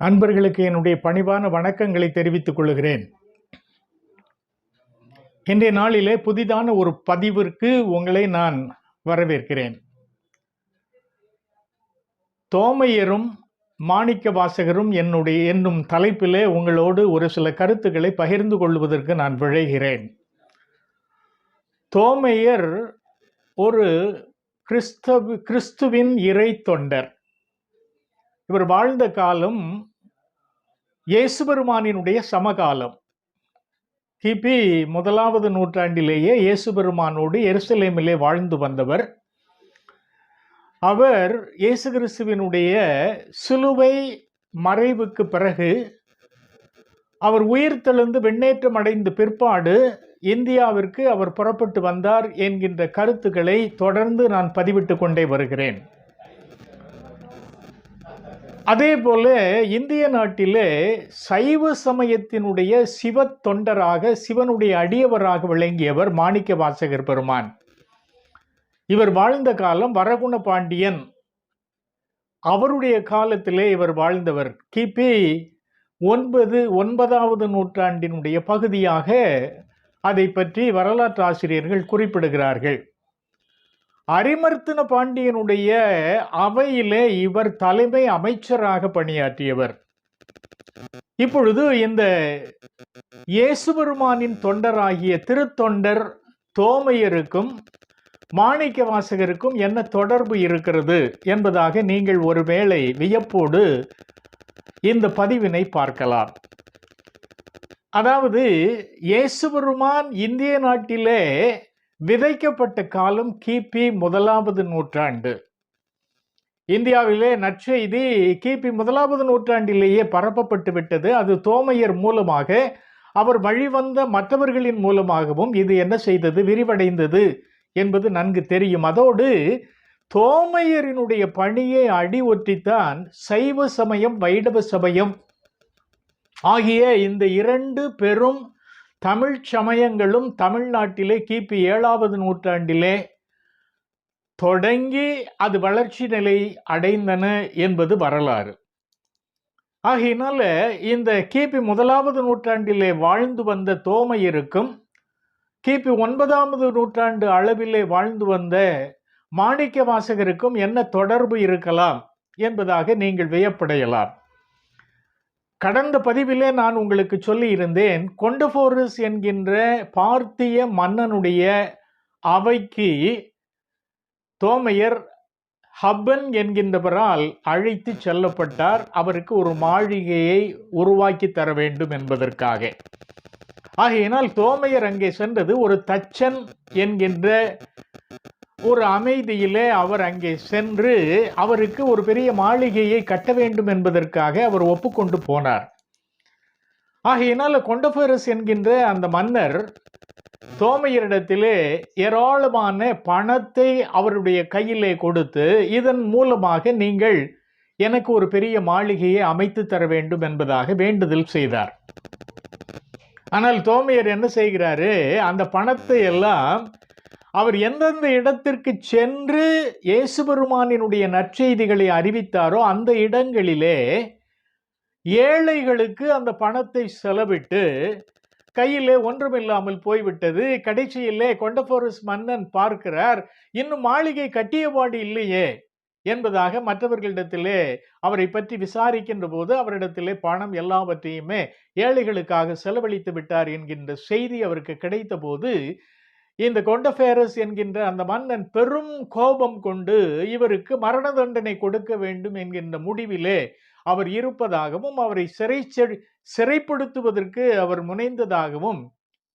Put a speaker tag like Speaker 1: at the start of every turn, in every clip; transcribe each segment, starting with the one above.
Speaker 1: அன்பர்களுக்கு என்னுடைய பணிவான வணக்கங்களை தெரிவித்துக் கொள்கிறேன். இன்றைய நாளிலே புதிதான ஒரு பதிவிற்கு உங்களை நான் வரவேற்கிறேன். தோமையரும் மாணிக்க வாசகரும் என்னுடைய என்னும் தலைப்பிலே உங்களோடு ஒரு சில கருத்துக்களை பகிர்ந்து கொள்வதற்கு நான் விழைகிறேன். தோமையர் ஒரு கிறிஸ்தவ கிறிஸ்துவின் இறை தொண்டர். இவர் வாழ்ந்த காலம் இயேசுபெருமானினுடைய சமகாலம். கிபி முதலாவது நூற்றாண்டிலேயே இயேசுபெருமானோடு எருசலேமிலே வாழ்ந்து வந்தவர். அவர் இயேசு கிறிஸ்துவினுடைய சிலுவை மறைவுக்கு பிறகு அவர் உயிர் தெழுந்து அடைந்த பிற்பாடு இந்தியாவிற்கு அவர் புறப்பட்டு வந்தார் என்கின்ற கருத்துக்களை தொடர்ந்து நான் பதிவிட்டு கொண்டே வருகிறேன். அதே போல இந்திய நாட்டிலே சைவ சமயத்தினுடைய சிவ தொண்டராக சிவனுடைய அடியவராக விளங்கியவர் மாணிக்க வாசகர் பெருமான். இவர் வாழ்ந்த காலம் வரகுண பாண்டியன். அவருடைய காலத்திலே இவர் வாழ்ந்தவர் கிபி ஒன்பது ஒன்பதாவது நூற்றாண்டினுடைய பகுதியாக அதை பற்றி வரலாற்று ஆசிரியர்கள் குறிப்பிடுகிறார்கள். அரிமர்த்தன பாண்டியனுடைய அவையிலே இவர் தலைமை அமைச்சராக பணியாற்றியவர். இப்பொழுது இந்த இயேசுபெருமானின் தொண்டராகிய திருத்தொண்டர் தோமையருக்கும் மாணிக்க வாசகருக்கும் என்ன தொடர்பு இருக்கிறது என்பதாக நீங்கள் ஒருவேளை வியப்போடு இந்த பதிவினை பார்க்கலாம். அதாவது இயேசுபெருமான் இந்திய நாட்டிலே விதைக்கப்பட்ட காலம் கிபி முதலாவது நூற்றாண்டு. இந்தியாவிலே நற்செய்தி கிபி முதலாவது நூற்றாண்டிலேயே பரப்பப்பட்டு விட்டது. அது தோமையர் மூலமாக அவர் வழிவந்த மற்றவர்களின் மூலமாகவும் இது என்ன செய்தது விரிவடைந்தது என்பது நன்கு தெரியும். அதோடு தோமையரினுடைய பணியை அடி ஒற்றித்தான் சைவ சமயம் வைணவ சமயம் ஆகிய இந்த இரண்டு பெரும் தமிழ் சமயங்களும் தமிழ்நாட்டிலே கிபி ஏழாவது நூற்றாண்டிலே தொடங்கி அது வளர்ச்சி நிலை அடைந்தன என்பது வரலாறு. ஆகையினால இந்த கிபி முதலாவது நூற்றாண்டிலே வாழ்ந்து வந்த தோமையருக்கும் கிபி ஒன்பதாவது நூற்றாண்டு அளவிலே வாழ்ந்து வந்த மாணிக்க வாசகருக்கும் என்ன தொடர்பு இருக்கலாம் என்பதாக நீங்கள் வியப்படையலாம். கடந்த பதிவிலே நான் உங்களுக்கு சொல்லியிருந்தேன் கொண்டபோரஸ் என்கின்ற பார்த்திய மன்னனுடைய அவைக்கு தோமையர் ஹப்பன் என்கின்றவரால் அழைத்து செல்லப்பட்டார். அவருக்கு ஒரு மாளிகையை உருவாக்கி தர வேண்டும் என்பதற்காக. ஆகையினால் தோமையர் அங்கே சென்றது ஒரு தச்சன் என்கின்ற ஒரு அமைதியிலே அவர் அங்கே சென்று அவருக்கு ஒரு பெரிய மாளிகையை கட்ட வேண்டும் என்பதற்காக அவர் ஒப்புக்கொண்டு போனார். ஆகையினால் கொண்டபேரஸ் என்கின்ற அந்த மன்னர் தோமையரிடத்திலே ஏராளமான பணத்தை அவருடைய கையிலே கொடுத்து இதன் மூலமாக நீங்கள் எனக்கு ஒரு பெரிய மாளிகையை அமைத்து தர வேண்டும் என்பதாக வேண்டுதல் செய்தார். ஆனால் தோமையர் என்ன செய்கிறாரு? அந்த பணத்தை எல்லாம் அவர் எந்தெந்த இடத்திற்கு சென்று இயேசுபெருமானினுடைய நற்செய்திகளை அறிவித்தாரோ அந்த இடங்களிலே ஏழைகளுக்கு அந்த பணத்தை செலவிட்டு கையிலே ஒன்றுமில்லாமல் போய்விட்டது. கடைசியிலே கொண்டபோரஸ் மன்னன் பார்க்கிறார் இன்னும் மாளிகை கட்டியபாடு இல்லையே என்பதாக மற்றவர்களிடத்திலே அவரை பற்றி விசாரிக்கின்ற போது அவரிடத்திலே பணம் எல்லாவற்றையுமே ஏழைகளுக்காக செலவழித்து விட்டார் என்கின்ற செய்தி அவருக்கு கிடைத்த போது இந்த கொண்டபேரஸ் என்கின்ற அந்த மன்னன் பெரும் கோபம் கொண்டு இவருக்கு மரண தண்டனை கொடுக்க வேண்டும் என்கின்ற முடிவிலே அவர் இருப்பதாகவும் அவரை சிறை சிறைப்படுத்துவதற்கு அவர் முனைந்ததாகவும்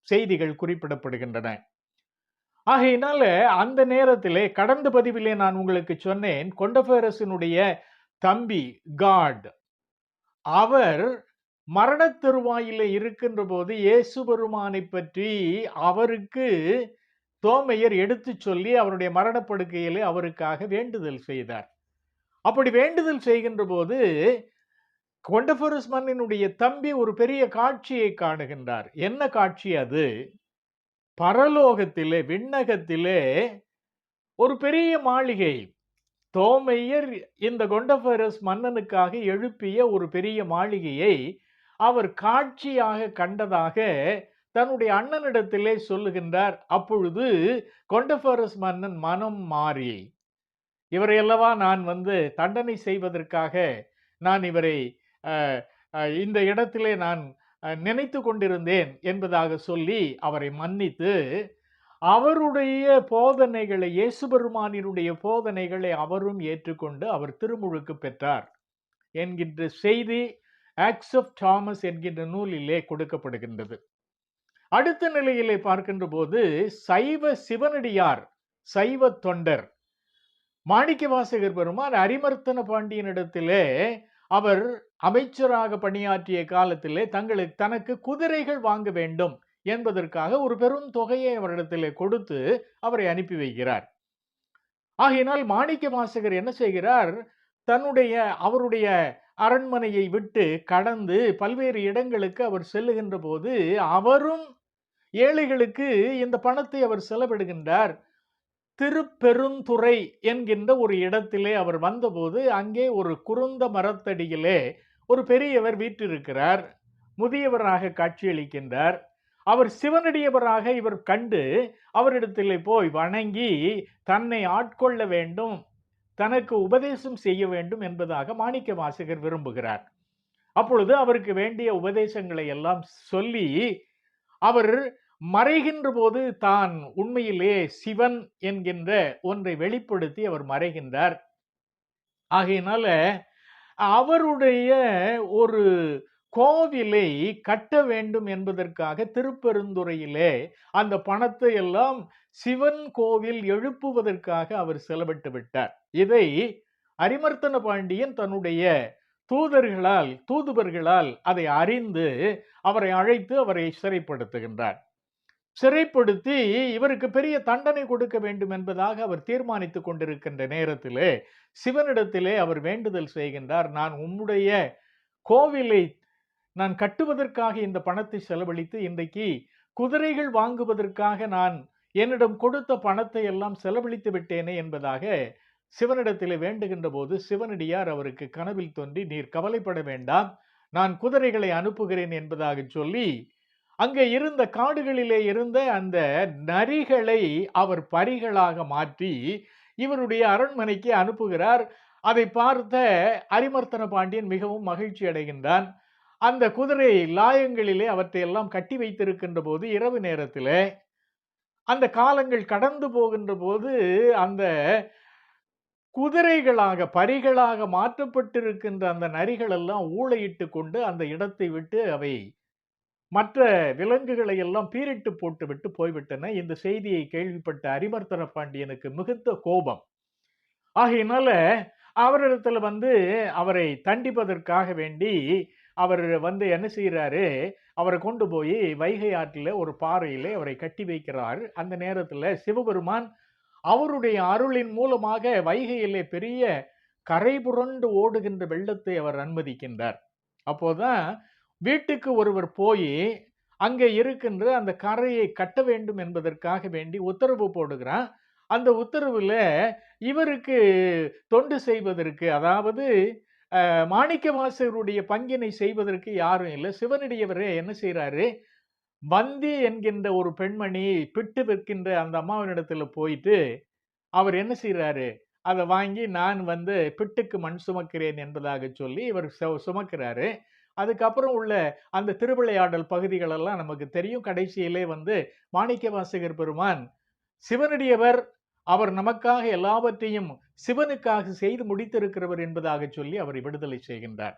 Speaker 1: செய்திகள் குறிப்பிடப்படுகின்றன. ஆகையினால அந்த நேரத்திலே கடந்த பதிவிலே நான் உங்களுக்கு சொன்னேன் கொண்டபேரசினுடைய தம்பி காட் அவர் மரண தருவாயில் இருக்கின்ற போது இயேசு பெருமானை பற்றி அவருக்கு தோமையர் எடுத்து சொல்லி அவருடைய மரணப்படுக்கையிலே அவருக்காக வேண்டுதல் செய்தார். அப்படி வேண்டுதல் செய்கின்ற போது கொண்டபொரஸ் மன்னனுடைய தம்பி ஒரு பெரிய காட்சியை காணுகின்றார். என்ன காட்சி அது? பரலோகத்திலே விண்ணகத்திலே ஒரு பெரிய மாளிகை. தோமையர் இந்த கொண்டபரஸ் மன்னனுக்காக எழுப்பிய ஒரு பெரிய மாளிகையை அவர் காட்சியாக கண்டதாக தன்னுடைய அண்ணனிடத்திலே சொல்லுகின்றார். அப்பொழுது கொண்டபரஸ் மன்னன் மனம் மாறி இவரை அல்லவா நான் வந்து தண்டனை செய்வதற்காக நான் இவரை இந்த இடத்திலே நான் நினைத்து கொண்டிருந்தேன் என்பதாக சொல்லி அவரை மன்னித்து அவருடைய போதனைகளை இயேசு பெருமானினுடைய போதனைகளை அவரும் ஏற்றுக்கொண்டு அவர் திருமுழுக்கு பெற்றார் என்கின்ற செய்தி ஆக்ஸ் ஆஃப் தாமஸ் என்கின்ற நூலிலே கொடுக்கப்படுகின்றது. அடுத்த நிலையிலே பார்க்கின்ற போது சைவ சிவனடியார் சைவ தொண்டர் மாணிக்க வாசகர் பெருமான் அரிமர்த்தன பாண்டியனிடத்திலே அவர் அமைச்சராக பணியாற்றிய காலத்திலே தங்களுக்கு தனக்கு குதிரைகள் வாங்க வேண்டும் என்பதற்காக ஒரு பெரும் தொகையை அவரிடத்திலே கொடுத்து அவரை அனுப்பி வைக்கிறார். ஆகையினால் மாணிக்க வாசகர் என்ன செய்கிறார்? தன்னுடைய அவருடைய அரண்மனையை விட்டு கடந்து பல்வேறு இடங்களுக்கு அவர் செல்லுகின்ற போது அவரும் ஏழைகளுக்கு இந்த பணத்தை அவர் செலவிடுகின்றார். திருப்பெருந்துறை என்கின்ற ஒரு இடத்திலே அவர் வந்தபோது அங்கே ஒரு குறுந்த மரத்தடியிலே ஒரு பெரியவர் வீற்றிருக்கிறார். முதியவராக காட்சியளிக்கின்றார். அவர் சிவனடியவராக இவர் கண்டு அவரிடத்திலே போய் வணங்கி தன்னை ஆட்கொள்ள வேண்டும். தனக்கு உபதேசம் செய்ய வேண்டும் என்பதாக மாணிக்க வாசகர் விரும்புகிறார். அப்பொழுது அவருக்கு வேண்டிய உபதேசங்களை எல்லாம் சொல்லி அவர் மறைகின்ற போது தான் உண்மையிலே சிவன் என்கின்ற ஒன்றை வெளிப்படுத்தி அவர் மறைகின்றார். ஆகையினால அவருடைய ஒரு கோவிலை கட்ட வேண்டும் என்பதற்காக திருப்பெருந்துறையிலே அந்த பணத்தை எல்லாம் சிவன் கோவில் எழுப்புவதற்காக அவர் செலவிட்டு விட்டார். இதை அரிமர்த்தன பாண்டியன் தன்னுடைய தூதர்களால் தூதுவர்களால் அதை அறிந்து அவரை அழைத்து அவரை சிறைப்படுத்துகின்றார். சிறைப்படுத்தி இவருக்கு பெரிய தண்டனை கொடுக்க வேண்டும் என்பதாக அவர் தீர்மானித்துக் கொண்டிருக்கின்ற நேரத்திலே சிவனிடத்திலே அவர் வேண்டுதல் செய்கின்றார். நான் உம்முடைய கோவிலை நான் கட்டுவதற்காக இந்த பணத்தை செலவழித்து இன்றைக்கு குதிரைகள் வாங்குவதற்காக நான் என்னிடம் கொடுத்த பணத்தை எல்லாம் செலவழித்து விட்டேனே என்பதாக சிவனிடத்தில் வேண்டுகின்ற போது சிவனடியார் அவருக்கு கனவில் தோன்றி நீர் கவலைப்பட வேண்டாம். நான் குதிரைகளை அனுப்புகிறேன் என்பதாக சொல்லி அங்கே இருந்த காடுகளிலே இருந்த அந்த நரிகளை அவர் பரிகளாக மாற்றி இவருடைய அரண்மனைக்கு அனுப்புகிறார். அதை பார்த்த அரிமர்த்தன பாண்டியன் மிகவும் மகிழ்ச்சி அடைகின்றான் அந்த குதிரை லாயங்களிலே அவற்றை எல்லாம் கட்டி வைத்திருக்கின்ற போது இரவு நேரத்தில் அந்த காலங்கள் கடந்து போகின்ற போது அந்த குதிரைகளாக பரிகளாக மாற்றப்பட்டிருக்கின்ற அந்த நரிகள் எல்லாம் ஊளையிட்டு கொண்டு அந்த இடத்தை விட்டு அவை மற்ற விலங்குகளை எல்லாம் பீரிட்டு போட்டுவிட்டு போய்விட்டன. இந்த செய்தியை கேள்விப்பட்ட அரிமர்த்தன பாண்டியனுக்கு மிகுந்த கோபம். ஆகையினால அவரிடத்துல வந்து அவரை தண்டிப்பதற்காக வேண்டி அவர் வந்து என்ன செய்கிறாரு அவரை கொண்டு போய் வைகை ஆற்றில் ஒரு பாறையில் அவரை கட்டி வைக்கிறார். அந்த நேரத்தில் சிவபெருமான் அவருடைய அருளின் மூலமாக வைகையிலே பெரிய கரை புரண்டு ஓடுகின்ற வெள்ளத்தை அவர் அனுமதிக்கின்றார். அப்போதான் வீட்டுக்கு ஒருவர் போய் அங்கே இருக்கின்ற அந்த கரையை கட்ட வேண்டும் என்பதற்காக வேண்டி உத்தரவு போடுகிறான். அந்த உத்தரவில் இவருக்கு தொண்டு செய்வதற்கு அதாவது மாணிக்க மாணிக்கவாசகருடைய பங்கினை செய்வதற்கு யாரும் இல்லை. சிவனடியவரே என்ன செய்கிறாரு வந்தி என்கின்ற ஒரு பெண்மணி பிட்டு விற்கின்ற அந்த அம்மாவினிடத்தில் போயிட்டு அவர் என்ன செய்கிறாரு அதை வாங்கி நான் வந்து பிட்டுக்கு மண் சுமக்கிறேன் என்பதாக சொல்லி இவர் சு- சுமக்கிறாரு. அதுக்கப்புறம் உள்ள அந்த திருவிளையாடல் பகுதிகளெல்லாம் நமக்கு தெரியும். கடைசியிலே வந்து மாணிக்கவாசகர் பெருமான் சிவனடியவர் அவர் நமக்காக எல்லாவற்றையும் சிவனுக்காக செய்து முடித்திருக்கிறவர் என்பதாக சொல்லி அவரை விடுதலை செய்கின்றார்.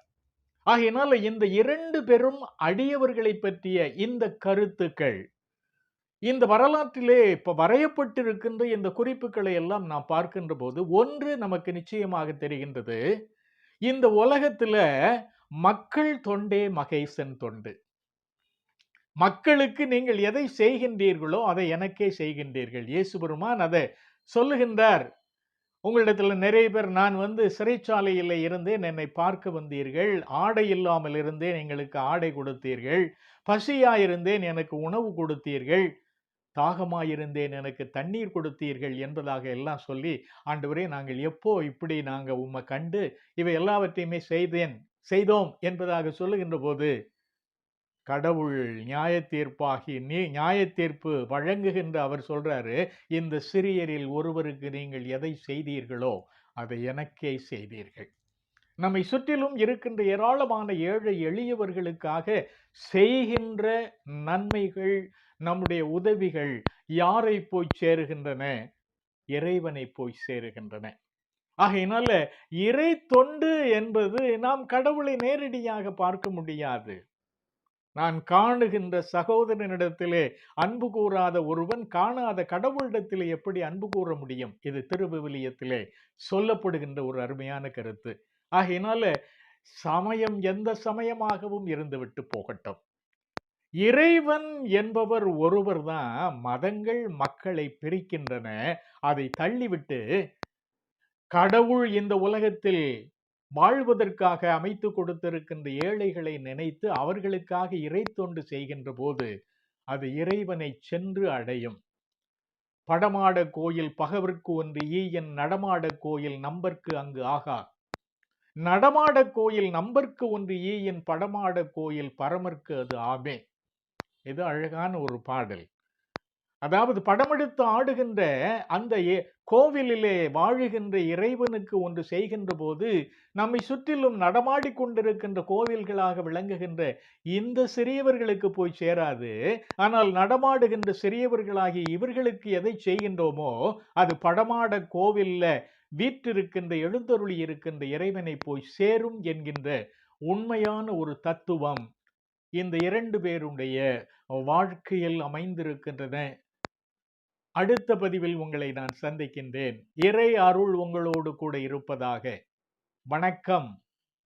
Speaker 1: ஆகையினால் இந்த இரண்டு பெரும் அடியவர்களை பற்றிய இந்த கருத்துக்கள் இந்த வரலாற்றிலே இப்ப வரையப்பட்டிருக்கின்ற இந்த குறிப்புகளை எல்லாம் நாம் பார்க்கின்ற போது ஒன்று நமக்கு நிச்சயமாக தெரிகின்றது. இந்த உலகத்துல மக்கள் தொண்டே மகேசன் தொண்டு. மக்களுக்கு நீங்கள் எதை செய்கின்றீர்களோ அதை எனக்கே செய்கின்றீர்கள். இயேசு பெருமான் அதை சொல்லுகின்றார். உங்களிடத்தில் நிறைய பேர் நான் வந்து சிறைச்சாலையில் இருந்தேன் என்னை பார்க்க வந்தீர்கள். ஆடை இல்லாமல் இருந்தேன் எங்களுக்கு ஆடை கொடுத்தீர்கள். பசியாயிருந்தேன் எனக்கு உணவு கொடுத்தீர்கள். தாகமாயிருந்தேன் எனக்கு தண்ணீர் கொடுத்தீர்கள் என்பதாக எல்லாம் சொல்லி ஆண்டவரே நாங்கள் எப்போ இப்படி நாங்கள் உம்மை கண்டு இவை எல்லாவற்றையுமே செய்தேன் செய்தோம் என்பதாக சொல்லுகின்ற போது கடவுள் நியாய தீர்ப்பாகி நீ நியாய தீர்ப்பு வழங்குகின்ற அவர் சொல்கிறாரு இந்த சிறியரில் ஒருவருக்கு நீங்கள் எதை செய்தீர்களோ அதை எனக்கே செய்தீர்கள். நம்மை சுற்றிலும் இருக்கின்ற ஏராளமான ஏழை எளியவர்களுக்காக செய்கின்ற நன்மைகள் நம்முடைய உதவிகள் யாரை போய் சேருகின்றன? இறைவனை போய் சேருகின்றன. ஆகையினால இறை தொண்டு என்பது நாம் கடவுளை நேரடியாக பார்க்க முடியாது. நான் காணுகின்ற சகோதரனிடத்திலே அன்பு கூறாத ஒருவன் காணாத கடவுளிடத்திலே எப்படி அன்பு கூற முடியும்? இது திருவிவிலியத்திலே சொல்லப்படுகின்ற ஒரு அருமையான கருத்து. ஆகையினால சமயம் எந்த சமயமாகவும் இருந்துவிட்டு போகட்டும். இறைவன் என்பவர் ஒருவர் தான் மதங்கள் மக்களை பிரிக்கின்றன. அதை தள்ளிவிட்டு கடவுள் இந்த உலகத்தில் வாழ்வதற்காக அமைத்து கொடுத்திருக்கின்ற ஏழைகளை நினைத்து அவர்களுக்காக இறை தொண்டு செய்கின்ற போது அது இறைவனை சென்று அடையும். படமாட கோயில் பகவர்க்கு ஒன்று ஈயன் நடமாட கோயில் நம்பர்க்கு அங்கு ஆகா. நடமாட கோயில் நம்பர்க்கு ஒன்று ஈயின் படமாட கோயில் பரமர்க்கு அது ஆமே. இது அழகான ஒரு பாடல். அதாவது படமெடுத்து ஆடுகின்ற அந்த ஏ- கோவிலிலே வாழுகின்ற இறைவனுக்கு ஒன்று செய்கின்ற போது நம்மை சுற்றிலும் நடமாடி கொண்டிருக்கின்ற கோவில்களாக விளங்குகின்ற இந்த சிறியவர்களுக்கு போய் சேராது. ஆனால் நடமாடுகின்ற சிறியவர்களாகிய இவர்களுக்கு எதை செய்கின்றோமோ அது படமாட கோவிலில் வீற்றிருக்கின்ற எழுந்தருளி இருக்கின்ற இறைவனை போய் சேரும் என்கின்ற உண்மையான ஒரு தத்துவம் இந்த இரண்டு பேருடைய வாழ்க்கையில் அமைந்திருக்கின்றன. அடுத்த பதிவில் உங்களை நான் சந்திக்கின்றேன். இறை அருள் உங்களோடு கூட இருப்பதாக. வணக்கம்.